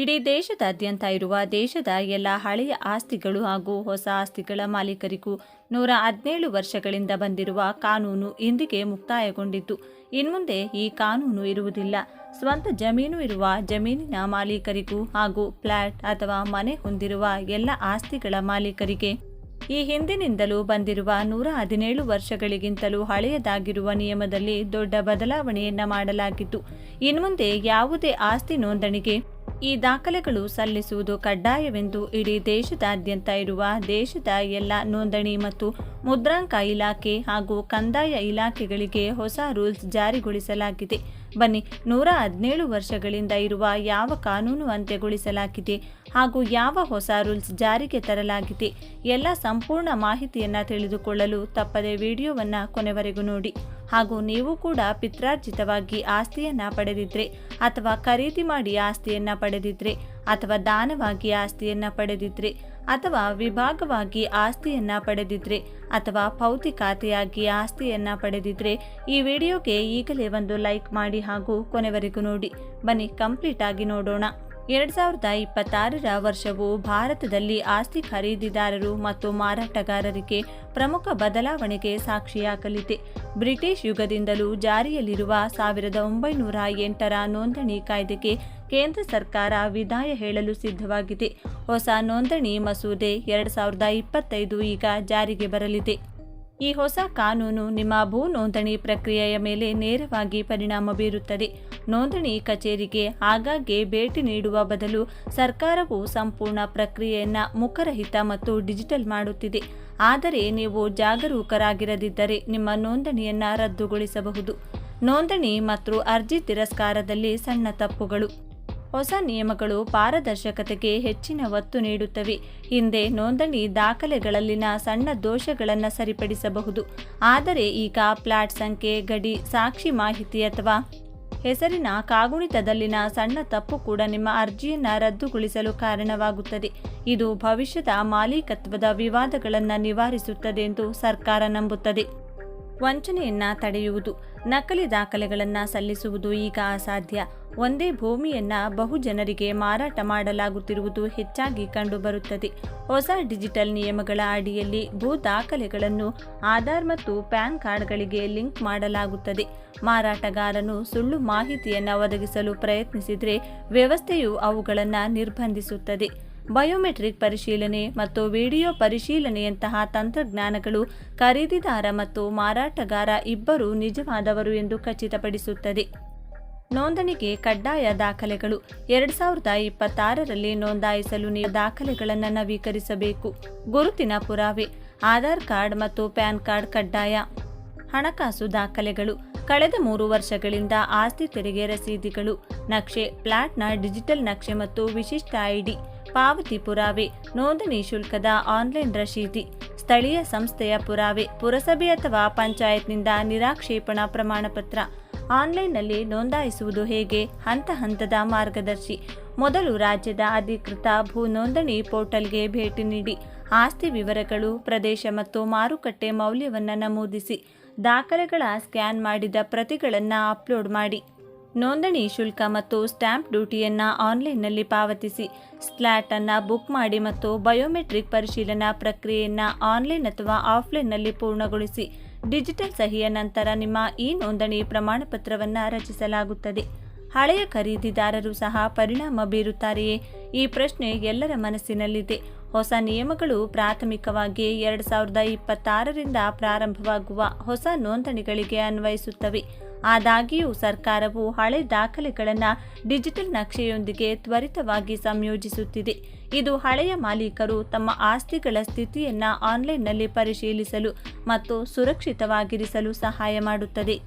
ಇಡೀ ದೇಶದಾದ್ಯಂತ ಇರುವ ದೇಶದ ಎಲ್ಲ ಹಳೆಯ ಆಸ್ತಿಗಳು ಹಾಗೂ ಹೊಸ ಆಸ್ತಿಗಳ ಮಾಲೀಕರಿಗೂ ನೂರ ಹದಿನೇಳು ವರ್ಷಗಳಿಂದ ಬಂದಿರುವ ಕಾನೂನು ಇಂದಿಗೆ ಮುಕ್ತಾಯಗೊಂಡಿದ್ದು. ಇನ್ಮುಂದೆ ಈ ಕಾನೂನು ಇರುವುದಿಲ್ಲ. ಸ್ವಂತ ಜಮೀನು ಇರುವ ಜಮೀನಿನ ಮಾಲೀಕರಿಗೂ ಹಾಗೂ ಫ್ಲಾಟ್ ಅಥವಾ ಮನೆ ಹೊಂದಿರುವ ಎಲ್ಲ ಆಸ್ತಿಗಳ ಮಾಲೀಕರಿಗೆ ಈ ಹಿಂದಿನಿಂದಲೂ ಬಂದಿರುವ ನೂರ ಹದಿನೇಳು ವರ್ಷಗಳಿಗಿಂತಲೂ ಹಳೆಯದಾಗಿರುವ ನಿಯಮದಲ್ಲಿ ದೊಡ್ಡ ಬದಲಾವಣೆಯನ್ನ ಮಾಡಲಾಗಿತ್ತು. ಇನ್ಮುಂದೆ ಯಾವುದೇ ಆಸ್ತಿ ನೋಂದಣಿಗೆ ಈ ದಾಖಲೆಗಳು ಸಲ್ಲಿಸುವುದು ಕಡ್ಡಾಯವೆಂದು ಇಡೀ ದೇಶದಾದ್ಯಂತ ಇರುವ ದೇಶದ ಎಲ್ಲ ನೋಂದಣಿ ಮತ್ತು ಮುದ್ರಾಂಕ ಇಲಾಖೆ ಹಾಗೂ ಕಂದಾಯ ಇಲಾಖೆಗಳಿಗೆ ಹೊಸ ರೂಲ್ಸ್ ಜಾರಿಗೊಳಿಸಲಾಗಿದೆ. ಬನ್ನಿ, ನೂರ ಹದಿನೇಳು ವರ್ಷಗಳಿಂದ ಇರುವ ಯಾವ ಕಾನೂನು ಅಂತ್ಯಗೊಳಿಸಲಾಗಿದೆ ಹಾಗೂ ಯಾವ ಹೊಸ ರೂಲ್ಸ್ ಜಾರಿಗೆ ತರಲಾಗಿದೆ ಎಲ್ಲ ಸಂಪೂರ್ಣ ಮಾಹಿತಿಯನ್ನು ತಿಳಿದುಕೊಳ್ಳಲು ತಪ್ಪದೆ ವಿಡಿಯೋವನ್ನು ಕೊನೆವರೆಗೂ ನೋಡಿ. ಹಾಗೂ ನೀವು ಕೂಡ ಪಿತ್ರಾರ್ಜಿತವಾಗಿ ಆಸ್ತಿಯನ್ನ ಪಡೆದಿದ್ರೆ ಅಥವಾ ಖರೀದಿ ಮಾಡಿ ಆಸ್ತಿಯನ್ನ ಪಡೆದಿದ್ರೆ ಅಥವಾ ದಾನವಾಗಿ ಆಸ್ತಿಯನ್ನ ಪಡೆದಿದ್ರೆ ಅಥವಾ ವಿಭಾಗವಾಗಿ ಆಸ್ತಿಯನ್ನ ಪಡೆದಿದ್ರೆ ಅಥವಾ ಭೌತಿಕಾತೆಯಾಗಿ ಆಸ್ತಿಯನ್ನ ಪಡೆದಿದ್ರೆ ಈ ವಿಡಿಯೋಗೆ ಈಗಲೇ ಒಂದು ಲೈಕ್ ಮಾಡಿ ಹಾಗೂ ಕೊನೆವರೆಗೂ ನೋಡಿ. ಬನ್ನಿ ಕಂಪ್ಲೀಟ್ ಆಗಿ ನೋಡೋಣ. ಎರಡ್ ಸಾವಿರದ ಇಪ್ಪತ್ತಾರರ ವರ್ಷವು ಭಾರತದಲ್ಲಿ ಆಸ್ತಿ ಖರೀದಿದಾರರು ಮತ್ತು ಮಾರಾಟಗಾರರಿಗೆ ಪ್ರಮುಖ ಬದಲಾವಣೆಗೆ ಸಾಕ್ಷಿಯಾಗಲಿದೆ. ಬ್ರಿಟಿಷ್ ಯುಗದಿಂದಲೂ ಜಾರಿಯಲ್ಲಿರುವ ಸಾವಿರದ ಒಂಬೈನೂರ ಎಂಟರ ನೋಂದಣಿ ಕಾಯ್ದೆಗೆ ಕೇಂದ್ರ ಸರ್ಕಾರ ವಿದಾಯ ಹೇಳಲು ಸಿದ್ಧವಾಗಿದೆ. ಹೊಸ ನೋಂದಣಿ ಮಸೂದೆ ಎರಡ್ ಸಾವಿರದ ಇಪ್ಪತ್ತೈದು ಈಗ ಜಾರಿಗೆ ಬರಲಿದೆ. ಈ ಹೊಸ ಕಾನೂನು ನಿಮ್ಮ ಭೂ ನೋಂದಣಿ ಪ್ರಕ್ರಿಯೆಯ ಮೇಲೆ ನೇರವಾಗಿ ಪರಿಣಾಮ ಬೀರುತ್ತದೆ. ನೋಂದಣಿ ಕಚೇರಿಗೆ ಆಗಾಗ್ಗೆ ಭೇಟಿ ನೀಡುವ ಬದಲು ಸರ್ಕಾರವು ಸಂಪೂರ್ಣ ಪ್ರಕ್ರಿಯೆಯನ್ನು ಮುಖರಹಿತ ಮತ್ತು ಡಿಜಿಟಲ್ ಮಾಡುತ್ತಿದೆ. ಆದರೆ ನೀವು ಜಾಗರೂಕರಾಗಿರದಿದ್ದರೆ ನಿಮ್ಮ ನೋಂದಣಿಯನ್ನು ರದ್ದುಗೊಳಿಸಬಹುದು. ನೋಂದಣಿ ಮತ್ತು ಅರ್ಜಿ ತಿರಸ್ಕಾರದಲ್ಲಿ ಸಣ್ಣ ತಪ್ಪುಗಳು. ಹೊಸ ನಿಯಮಗಳು ಪಾರದರ್ಶಕತೆಗೆ ಹೆಚ್ಚಿನ ಒತ್ತು ನೀಡುತ್ತವೆ. ಹಿಂದೆ ನೋಂದಣಿ ದಾಖಲೆಗಳಲ್ಲಿನ ಸಣ್ಣ ದೋಷಗಳನ್ನು ಸರಿಪಡಿಸಬಹುದು. ಆದರೆ ಈಗ ಫ್ಲಾಟ್ ಸಂಖ್ಯೆ, ಗಡಿ, ಸಾಕ್ಷಿ ಮಾಹಿತಿ ಅಥವಾ ಹೆಸರಿನ ಕಾಗುಣಿತದಲ್ಲಿನ ಸಣ್ಣ ತಪ್ಪು ಕೂಡ ನಿಮ್ಮ ಅರ್ಜಿಯನ್ನು ರದ್ದುಗೊಳಿಸಲು ಕಾರಣವಾಗುತ್ತದೆ. ಇದು ಭವಿಷ್ಯದ ಮಾಲೀಕತ್ವದ ವಿವಾದಗಳನ್ನು ನಿವಾರಿಸುತ್ತದೆ ಎಂದು ಸರ್ಕಾರ ನಂಬುತ್ತದೆ. ವಂಚನೆಯನ್ನ ತಡೆಯುವುದು, ನಕಲಿ ದಾಖಲೆಗಳನ್ನು ಸಲ್ಲಿಸುವುದು ಈಗ ಅಸಾಧ್ಯ. ಒಂದೇ ಭೂಮಿಯನ್ನ ಬಹು ಜನರಿಗೆ ಮಾರಾಟ ಮಾಡಲಾಗುತ್ತಿರುವುದು ಹೆಚ್ಚಾಗಿ ಕಂಡುಬರುತ್ತದೆ. ಹೊಸ ಡಿಜಿಟಲ್ ನಿಯಮಗಳ ಅಡಿಯಲ್ಲಿ ಭೂ ದಾಖಲೆಗಳನ್ನು, ಆಧಾರ್ ಮತ್ತು ಪ್ಯಾನ್ ಕಾರ್ಡ್ಗಳಿಗೆ ಲಿಂಕ್ ಮಾಡಲಾಗುತ್ತದೆ. ಮಾರಾಟಗಾರನು ಸುಳ್ಳು ಮಾಹಿತಿಯನ್ನು ಒದಗಿಸಲು ಪ್ರಯತ್ನಿಸಿದರೆ ವ್ಯವಸ್ಥೆಯು ಅವುಗಳನ್ನು ನಿರ್ಬಂಧಿಸುತ್ತದೆ. ಬಯೋಮೆಟ್ರಿಕ್ ಪರಿಶೀಲನೆ ಮತ್ತು ವಿಡಿಯೋ ಪರಿಶೀಲನೆಯಂತಹ ತಂತ್ರಜ್ಞಾನಗಳು ಖರೀದಿದಾರ ಮತ್ತು ಮಾರಾಟಗಾರ ಇಬ್ಬರೂ ನಿಜವಾದವರು ಎಂದು ಖಚಿತಪಡಿಸುತ್ತದೆ. ನೋಂದಣಿಗೆ ಕಡ್ಡಾಯ ದಾಖಲೆಗಳು. ಎರಡ್ ಸಾವಿರದ ಇಪ್ಪತ್ತಾರರಲ್ಲಿ ನೋಂದಾಯಿಸಲು ನೀವು ದಾಖಲೆಗಳನ್ನು ನವೀಕರಿಸಬೇಕು. ಗುರುತಿನ ಪುರಾವೆ, ಆಧಾರ್ ಕಾರ್ಡ್ ಮತ್ತು ಪ್ಯಾನ್ ಕಾರ್ಡ್ ಕಡ್ಡಾಯ. ಹಣಕಾಸು ದಾಖಲೆಗಳು, ಕಳೆದ ಮೂರು ವರ್ಷಗಳಿಂದ ಆಸ್ತಿ ತೆರಿಗೆ ರಸೀದಿಗಳು, ನಕ್ಷೆ, ಪ್ಲಾಟ್ನ ಡಿಜಿಟಲ್ ನಕ್ಷೆ ಮತ್ತು ವಿಶಿಷ್ಟ ಐಡಿ, ಪಾವತಿ ಪುರಾವೆ, ನೋಂದಣಿ ಶುಲ್ಕದ ಆನ್ಲೈನ್ ರಶೀದಿ, ಸ್ಥಳೀಯ ಸಂಸ್ಥೆಯ ಪುರಾವೆ, ಪುರಸಭೆ ಅಥವಾ ಪಂಚಾಯತ್ನಿಂದ ನಿರಾಕ್ಷೇಪಣಾ ಪ್ರಮಾಣಪತ್ರ. ಆನ್ಲೈನ್ನಲ್ಲಿ ನೋಂದಾಯಿಸುವುದು ಹೇಗೆ? ಹಂತ ಹಂತದ ಮಾರ್ಗದರ್ಶಿ. ಮೊದಲು ರಾಜ್ಯದ ಅಧಿಕೃತ ಭೂ ನೋಂದಣಿ ಪೋರ್ಟಲ್ಗೆ ಭೇಟಿ ನೀಡಿ. ಆಸ್ತಿ ವಿವರಗಳು, ಪ್ರದೇಶ ಮತ್ತು ಮಾರುಕಟ್ಟೆ ಮೌಲ್ಯವನ್ನು ನಮೂದಿಸಿ. ದಾಖಲೆಗಳ ಸ್ಕ್ಯಾನ್ ಮಾಡಿದ ಪ್ರತಿಗಳನ್ನು ಅಪ್ಲೋಡ್ ಮಾಡಿ. ನೋಂದಣಿ ಶುಲ್ಕ ಮತ್ತು ಸ್ಟ್ಯಾಂಪ್ ಡ್ಯೂಟಿಯನ್ನು ಆನ್ಲೈನ್ನಲ್ಲಿ ಪಾವತಿಸಿ. ಸ್ಲ್ಯಾಟನ್ನು ಬುಕ್ ಮಾಡಿ ಮತ್ತು ಬಯೋಮೆಟ್ರಿಕ್ ಪರಿಶೀಲನಾ ಪ್ರಕ್ರಿಯೆಯನ್ನು ಆನ್ಲೈನ್ ಅಥವಾ ಆಫ್ಲೈನ್ನಲ್ಲಿ ಪೂರ್ಣಗೊಳಿಸಿ. ಡಿಜಿಟಲ್ ಸಹಿಯ ನಂತರ ನಿಮ್ಮ ಈ ನೋಂದಣಿ ಪ್ರಮಾಣಪತ್ರವನ್ನು ರಚಿಸಲಾಗುತ್ತದೆ. ಹಳೆಯ ಖರೀದಿದಾರರು ಸಹ ಪರಿಣಾಮ ಬೀರುತ್ತಾರೆಯೇ? ಈ ಪ್ರಶ್ನೆ ಎಲ್ಲರ ಮನಸ್ಸಿನಲ್ಲಿದೆ. ಹೊಸ ನಿಯಮಗಳು ಪ್ರಾಥಮಿಕವಾಗಿ ಎರಡು ಸಾವಿರದ ಇಪ್ಪತ್ತಾರರಿಂದ ಪ್ರಾರಂಭವಾಗುವ ಹೊಸ ನೋಂದಣಿಗಳಿಗೆ ಅನ್ವಯಿಸುತ್ತವೆ. ಆದಾಗ್ಯೂ ಸರ್ಕಾರವು ಹಳೆ ದಾಖಲೆಗಳನ್ನು ಡಿಜಿಟಲ್ ನಕ್ಷೆಯೊಂದಿಗೆ ತ್ವರಿತವಾಗಿ ಸಂಯೋಜಿಸುತ್ತಿದೆ. ಇದು ಹಳೆಯ ಮಾಲೀಕರು ತಮ್ಮ ಆಸ್ತಿಗಳ ಸ್ಥಿತಿಯನ್ನು ಆನ್ಲೈನ್ನಲ್ಲಿ ಪರಿಶೀಲಿಸಲು ಮತ್ತು ಸುರಕ್ಷಿತವಾಗಿರಿಸಲು ಸಹಾಯ ಮಾಡುತ್ತದೆ.